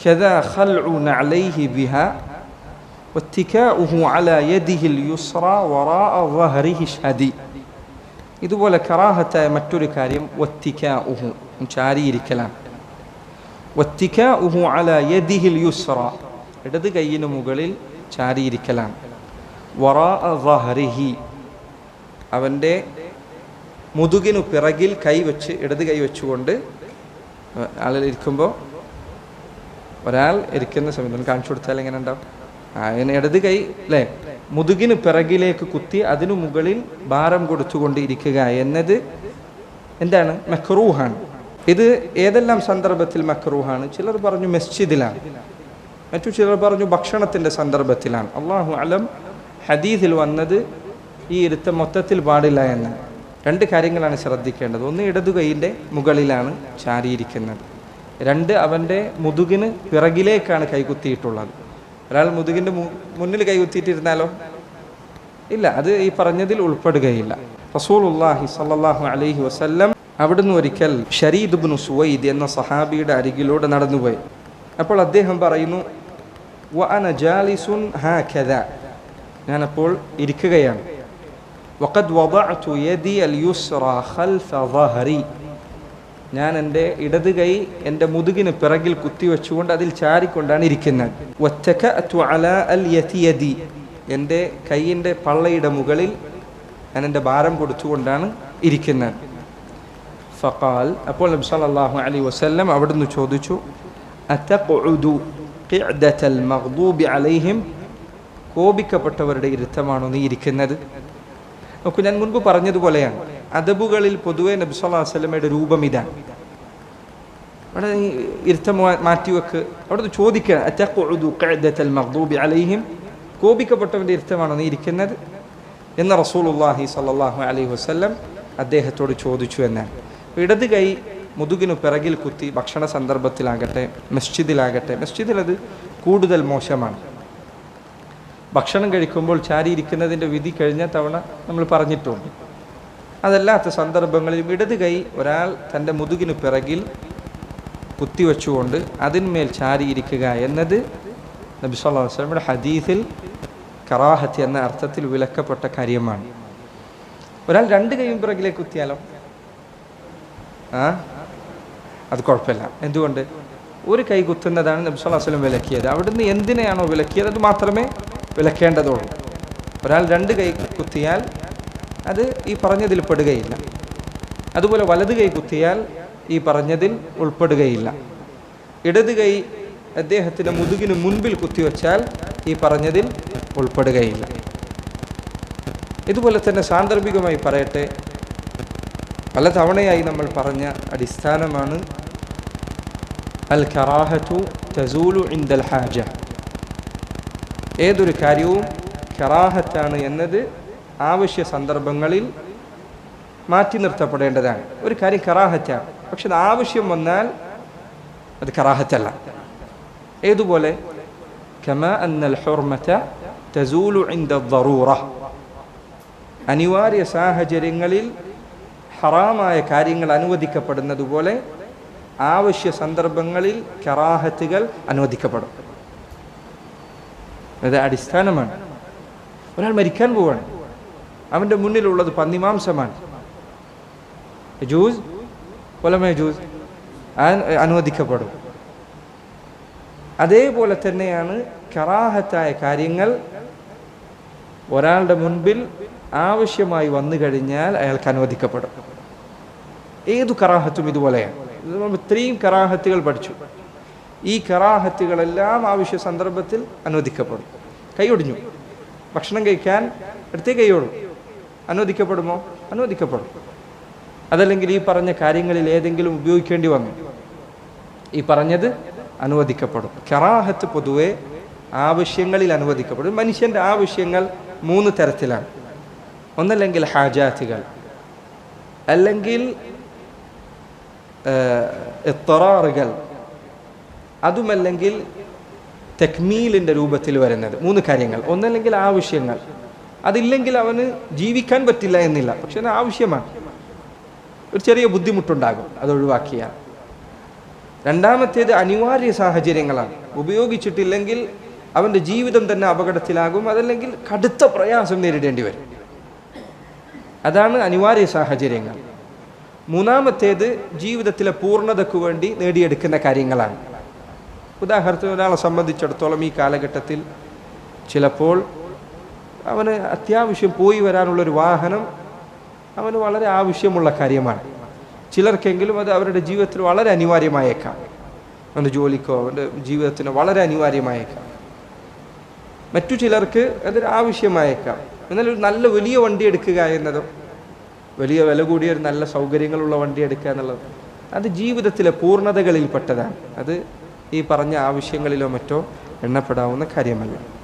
كذا خلع نعليه بها واتكاؤه على يده اليسرى وراء ظهره ഷദി ഇതുപോലെ കറാഹത്തായ മറ്റൊരു കാര്യം വത്തിക്കാഉഹു ചാരിയിരിക്കലാണ് വത്തിക്കാഉഹു അല യദിഹിൽ യുസ്ര ഇടത് കൈയിന് മുകളിൽ ചാരിയിരിക്കലാണ് വറാഅ ظهره അവൻ്റെ മുതുകിനു പിറകിൽ കൈ വെച്ച് ഇടത് കൈ വെച്ചുകൊണ്ട് ആളിൽ ഇരിക്കുമ്പോൾ ഒരാൾ ഇരിക്കുന്ന സമയത്ത് കാണിച്ചു കൊടുത്താൽ എങ്ങനെ ഉണ്ടാവും? അങ്ങനെ ഇടത് കൈ അല്ലേ മുതുകിന് പിറകിലേക്ക് കുത്തി അതിനു മുകളിൽ ഭാരം കൊടുത്തുകൊണ്ട് ഇരിക്കുക എന്നത് എന്താണ്? മക്രൂഹാണ്. ഇത് ഏതെല്ലാം സന്ദർഭത്തിൽ മക്രൂഹാണ്? ചിലർ പറഞ്ഞു മസ്ജിദിലാണ്. മറ്റു ചിലർ പറഞ്ഞു ഭക്ഷണത്തിന്റെ സന്ദർഭത്തിലാണ്. അള്ളാഹു അലം ഹദീദിൽ വന്നത് ഈ ഇരുത്തം മൊത്തത്തിൽ പാടില്ല എന്ന്. രണ്ട് കാര്യങ്ങളാണ് ശ്രദ്ധിക്കേണ്ടത്. ഒന്ന് ഇടതു കൈയിന്റെ മുകളിലാണ് ചാരിയിരിക്കുന്നത്. രണ്ട് അവൻ്റെ മുതുകിന് പിറകിലേക്കാണ് കൈകുത്തിയിട്ടുള്ളത് ഒരാൾ മുതുകിൻ്റെ മു- മുന്നിൽ കൈകുത്തിയിട്ടിരുന്നാലോ ഇല്ല അത് ഈ പറഞ്ഞതിൽ ഉൾപ്പെടുകയില്ല റസൂലുള്ളാഹി സല്ലല്ലാഹു അലൈഹി വസല്ലം അവിടുന്ന് ഒരിക്കൽ ഷരീദ് ഇബ്നു സുവൈദ് എന്ന സഹാബിയുടെ അരികിലൂടെ നടന്നുപോയി അപ്പോൾ അദ്ദേഹം പറയുന്നു വ അന ജാലിസുൻ ഹാകദ ഞാനപ്പോൾ ഇരിക്കുകയാണ് വഖദ് വദഅതു യദി അൽ യുസ്റ ഖൽഫ ظهري ഞാൻ എന്റെ ഇടത് കൈ എന്റെ മുതുകിന് പിറകിൽ കുത്തിവെച്ചുകൊണ്ട് അതിൽ ചാരിക്കൊണ്ടാണ് ഇരിക്കുന്നത്. ഒറ്റക്ക അല അൽ എന്റെ കൈയിന്റെ പള്ളയുടെ മുകളിൽ ഞാൻ എന്റെ ഭാരം കൊടുത്തുകൊണ്ടാണ് ഇരിക്കുന്നത്. ഫക്കാൽ അപ്പോൾ നബി സല്ലല്ലാഹു അലൈഹി വസല്ലം അവിടുന്ന് ചോദിച്ചു മഗ്ദൂബി അലൈഹിം? കോപിക്കപ്പെട്ടവരുടെ ഇരുത്തമാണോ നീ ഇരിക്കുന്നത്? നോക്കൂ ഞാൻ മുൻപ് പറഞ്ഞതുപോലെയാണ്. അദബുകളിൽ പൊതുവെ നബി സ്വല്ലല്ലാഹു അലൈഹി വസല്ലമയുടെ രൂപം ഇതാണ്. അവിടെ നീ ഇരുത്തം മാറ്റിവെക്ക്. അവിടെ കോപിക്കപ്പെട്ടവന്റെ അലൈഹിം? കോപിക്കപ്പെട്ടവന്റെ ഇരുത്തമാണോ നീ ഇരിക്കുന്നത്? എന്ന് റസൂലുള്ളാഹി സ്വല്ലല്ലാഹു അലൈഹി വസല്ലം അദ്ദേഹത്തോട് ചോദിച്ചു എന്നാണ്. ഇടത് കൈ മുതുകിനു പിറകിൽ കുത്തി ഭക്ഷണ സന്ദർഭത്തിലാകട്ടെ മസ്ജിദിലാകട്ടെ. മസ്ജിദിൽ അത് കൂടുതൽ മോശമാണ്. ഭക്ഷണം കഴിക്കുമ്പോൾ ചാരിയിരിക്കുന്നതിന്റെ വിധി കഴിഞ്ഞ തവണ നമ്മൾ പറഞ്ഞിട്ടുണ്ട്. അതല്ലാത്ത സന്ദർഭങ്ങളിൽ ഇടത് കൈ ഒരാൾ തന്റെ മുതുകിനു പിറകിൽ കുത്തിവെച്ചുകൊണ്ട് അതിന്മേൽ ചാരിയിരിക്കുക എന്നത് നബി സല്ലാ അലൈഹി വസല്ലമയുടെ ഹദീസിൽ കറാഹത്ത് എന്ന അർത്ഥത്തിൽ വിലക്കപ്പെട്ട കാര്യമാണ്. ഒരാൾ രണ്ട് കൈയും പിറകിലേക്ക് കുത്തിയാലോ? ആ? അത് കുഴപ്പമില്ല. എന്തുകൊണ്ട്? ഒരു കൈ കുത്തുന്നതാണ് നബി സല്ലല്ലാഹു വസ്ലം വിലക്കിയത്. അവിടുന്ന് എന്തിനെയാണോ വിലക്കിയത്? അത് മാത്രമേ വിലക്കേണ്ടതുള്ളൂ. ഒരാൾ രണ്ട് കൈ കുത്തിയാൽ അത് ഈ പറഞ്ഞതിൽ പെടുകയില്ല. അതുപോലെ വലത് കൈ കുത്തിയാൽ ഈ പറഞ്ഞതിൽ ഉൾപ്പെടുകയില്ല. ഇടത് കൈ അദ്ദേഹത്തിന്റെ മുതുകിന് മുൻപിൽ കുത്തിവെച്ചാൽ ഈ പറഞ്ഞതിൽ ഉൾപ്പെടുകയില്ല. ഇതുപോലെ തന്നെ സാന്ദർഭികമായി പറയട്ടെ പല തവണയായി നമ്മൾ പറഞ്ഞ അടിസ്ഥാനമാണ് അൽ കറാഹത്തു തസൂലു ഇൻദൽ ഹാജ. ഏതൊരു കാര്യവും കറാഹത്താണ് എന്നത് ആവശ്യ സന്ദർഭങ്ങളിൽ മാറ്റി നിർത്തപ്പെടേണ്ടതാണ്. ഒരു കാര്യം കറാഹറ്റാണ് പക്ഷെ അത് ആവശ്യം വന്നാൽ അത് കറാഹറ്റല്ല ഏതുപോലെ? തസൂലു അനിവാര്യ സാഹചര്യങ്ങളിൽ ഹറാമായ കാര്യങ്ങൾ അനുവദിക്കപ്പെടുന്നതുപോലെ ആവശ്യ സന്ദർഭങ്ങളിൽ കറാഹത്തുകൾ അനുവദിക്കപ്പെടും. അത് അടിസ്ഥാനമാണ്. ഒരാൾ മരിക്കാൻ പോവുകയാണ് അവന്റെ മുന്നിലുള്ളത് പന്നിമാംസമാണ്. ജൂസ്? കൊലമേ ജൂസ്? അനുവദിക്കപ്പെടും. അതേപോലെ തന്നെയാണ് കറാഹത്തായ കാര്യങ്ങൾ. ഒരാളുടെ മുൻപിൽ ആവശ്യമായി വന്നു കഴിഞ്ഞാൽ അയാൾക്ക് അനുവദിക്കപ്പെടും. ഏതു കറാഹത്തും ഇതുപോലെയാണ്. ഇത്രയും കറാഹത്തുകൾ പഠിച്ചു. ഈ കറാഹത്തുകളെല്ലാം ആവശ്യ സന്ദർഭത്തിൽ അനുവദിക്കപ്പെടും. കൈയൊടിഞ്ഞു ഭക്ഷണം കഴിക്കാൻ എടുത്തേ കൈയോളൂ അനുവദിക്കപ്പെടുമോ? അനുവദിക്കപ്പെടും. അതല്ലെങ്കിൽ ഈ പറഞ്ഞ കാര്യങ്ങളിൽ ഏതെങ്കിലും ഉപയോഗിക്കേണ്ടി വന്നു. ഈ പറഞ്ഞത് അനുവദിക്കപ്പെടും. കറാഹത്ത് പൊതുവെ ആവശ്യങ്ങളിൽ അനുവദിക്കപ്പെടും. മനുഷ്യന്റെ ആവശ്യങ്ങൾ മൂന്ന് തരത്തിലാണ്. ഒന്നല്ലെങ്കിൽ ഹാജാത്തുകൾ. അല്ലെങ്കിൽ എത്തറാറുകൾ അതുമല്ലെങ്കിൽ തെക്മീലിന്റെ രൂപത്തിൽ വരുന്നത്. മൂന്ന് കാര്യങ്ങൾ. ഒന്നല്ലെങ്കിൽ ആവശ്യങ്ങൾ. അതില്ലെങ്കിൽ അവന് ജീവിക്കാൻ പറ്റില്ല എന്നില്ല. പക്ഷെ അത് ആവശ്യമാണ്. ഒരു ചെറിയ ബുദ്ധിമുട്ടുണ്ടാകും. അത് ഒഴിവാക്കിയാൽ. രണ്ടാമത്തേത് അനിവാര്യ സാഹചര്യങ്ങളാണ്. ഉപയോഗിച്ചിട്ടില്ലെങ്കിൽ അവന്റെ ജീവിതം തന്നെ അപകടത്തിലാകും. അതല്ലെങ്കിൽ കടുത്ത പ്രയാസം നേരിടേണ്ടി വരും. അതാണ് അനിവാര്യ സാഹചര്യങ്ങൾ. മൂന്നാമത്തേത് ജീവിതത്തിലെ പൂർണതയ്ക്ക് വേണ്ടി നേടിയെടുക്കുന്ന കാര്യങ്ങളാണ്. ഉദാഹരണത്തിന് ഒരാളെ സംബന്ധിച്ചിടത്തോളം ഈ കാലഘട്ടത്തിൽ ചിലപ്പോൾ അവന് അത്യാവശ്യം പോയി വരാനുള്ളൊരു വാഹനം അവന് വളരെ ആവശ്യമുള്ള കാര്യമാണ്. ചിലർക്കെങ്കിലും അത് അവരുടെ ജീവിതത്തിൽ വളരെ അനിവാര്യമായേക്കാം. അവന്റെ ജോലിക്കോ അവന്റെ ജീവിതത്തിന് വളരെ അനിവാര്യമായേക്കാം. മറ്റു ചിലർക്ക് അതൊരു ആവശ്യമായേക്കാം. എന്നാൽ ഒരു നല്ല വലിയ വണ്ടി എടുക്കുക എന്നതും വലിയ വില കൂടിയ ഒരു നല്ല സൗകര്യങ്ങളുള്ള വണ്ടി എടുക്കുക എന്നുള്ളത് അത് ജീവിതത്തിലെ പൂർണതകളിൽപ്പെട്ടതാണ്. അത് ഈ പറഞ്ഞ ആവശ്യങ്ങളിലോ മറ്റോ എണ്ണപ്പെടാവുന്ന കാര്യമല്ല.